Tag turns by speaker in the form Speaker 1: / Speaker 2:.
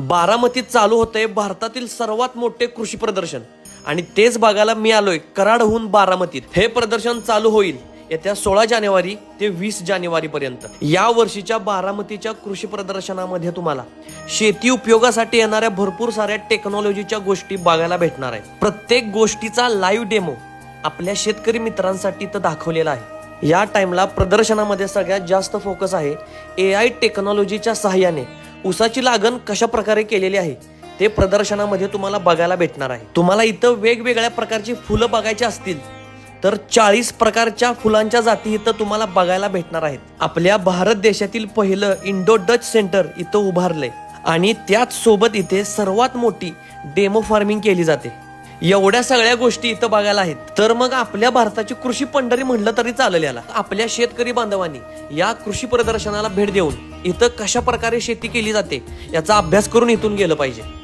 Speaker 1: बारामतीत चालू होतंय भारतातील सर्वात मोठे कृषी प्रदर्शन. आणि तेच बघायला मी आलोय कराडहून बारामतीत. हे प्रदर्शन चालू होईल येत्या सोळा जानेवारी ते वीस जानेवारी पर्यंत. या वर्षीच्या बारामतीच्या कृषी प्रदर्शनामध्ये तुम्हाला शेती उपयोगासाठी येणाऱ्या भरपूर साऱ्या टेक्नॉलॉजीच्या गोष्टी बघायला भेटणार आहे. प्रत्येक गोष्टीचा लाईव्ह डेमो आपल्या शेतकरी मित्रांसाठी तर दाखवलेला आहे. या टाइमला प्रदर्शनामध्ये सगळ्यात जास्त फोकस आहे ए आय टेक्नॉलॉजीच्या सहाय्याने. ऊसाची लागण कशा प्रकारे केलेली आहे ते प्रदर्शनामध्ये तुम्हाला बघायला भेटणार आहे. तुम्हाला इथं वेगवेगळ्या प्रकारची फुलं बघायची असतील तर चाळीस प्रकारच्या फुलांच्या जाती इथं तुम्हाला बघायला भेटणार आहेत. आपल्या भारत देशातील पहिलं इंडो डच सेंटर इथं उभारलंय आणि त्याच सोबत इथे सर्वात मोठी डेमो फार्मिंग केली जाते. एवढ्या सगळ्या गोष्टी इथं बघायला आहेत. तर मग आपल्या भारताची कृषी पंढरी म्हणलं तरी चालेल याला. आपल्या शेतकरी बांधवांनी या कृषी प्रदर्शनाला भेट देऊन इथं कशा प्रकारे शेती केली जाते याचा अभ्यास करून इथून गेलं पाहिजे.